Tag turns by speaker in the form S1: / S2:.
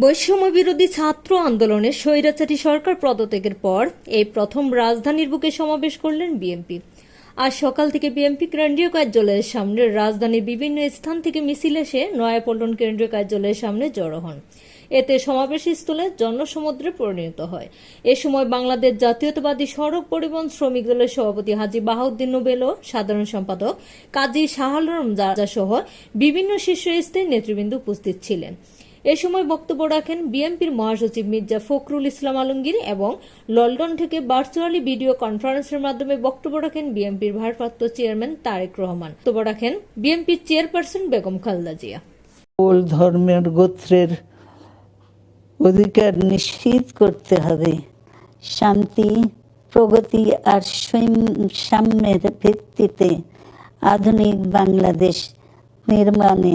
S1: বৈষম্য বিরোধী ছাত্র আন্দোলনে স্বৈরাচারী সরকার পদত্যাগের পর এই প্রথম রাজধানীর বুকে সমাবেশ করলেন বিএনপি। আজ সকাল থেকে বিএনপি কেন্দ্রীয় কার্যালয়ের সামনে, রাজধানীর বিভিন্ন স্থান থেকে মিছিল এসে নয়াপল্টন কেন্দ্রীয় কার্যালয়ের সামনে জড়ো হন। এতে সমাবেশ স্থলে জনসমুদ্রে পরিণত হয়। এ সময় বাংলাদেশ জাতীয়তাবাদী সড়ক পরিবহন শ্রমিক দলের সভাপতি হাজী বাহাউদ্দিন নোবেল সাধারণ সম্পাদক কাজী শাহালরম জাজা সহ বিভিন্ন শীর্ষস্থায়ী নেতৃবৃন্দ উপস্থিত ছিলেন। এ সময় বক্তব্য রাখেন বিএনপির মহাসচিব মির্জা ফখরুল ইসলাম আলমগীর এবং লন্ডন থেকে ভার্চুয়ালি ভিডিও কনফারেন্সের মাধ্যমে বক্তব্য রাখেন বিএনপির ভারপ্রাপ্ত চেয়ারম্যান তারেক রহমান। বক্তব্য রাখেন বিএনপির চেয়ারপারসন বেগম খালেদা জিয়া।
S2: ধর্মের গোত্রের অধিকার নিশ্চিত করতে হবে। শান্তি, প্রগতি আর সৈম- সাম্যের ভিত্তিতে আধুনিক বাংলাদেশ নির্মাণে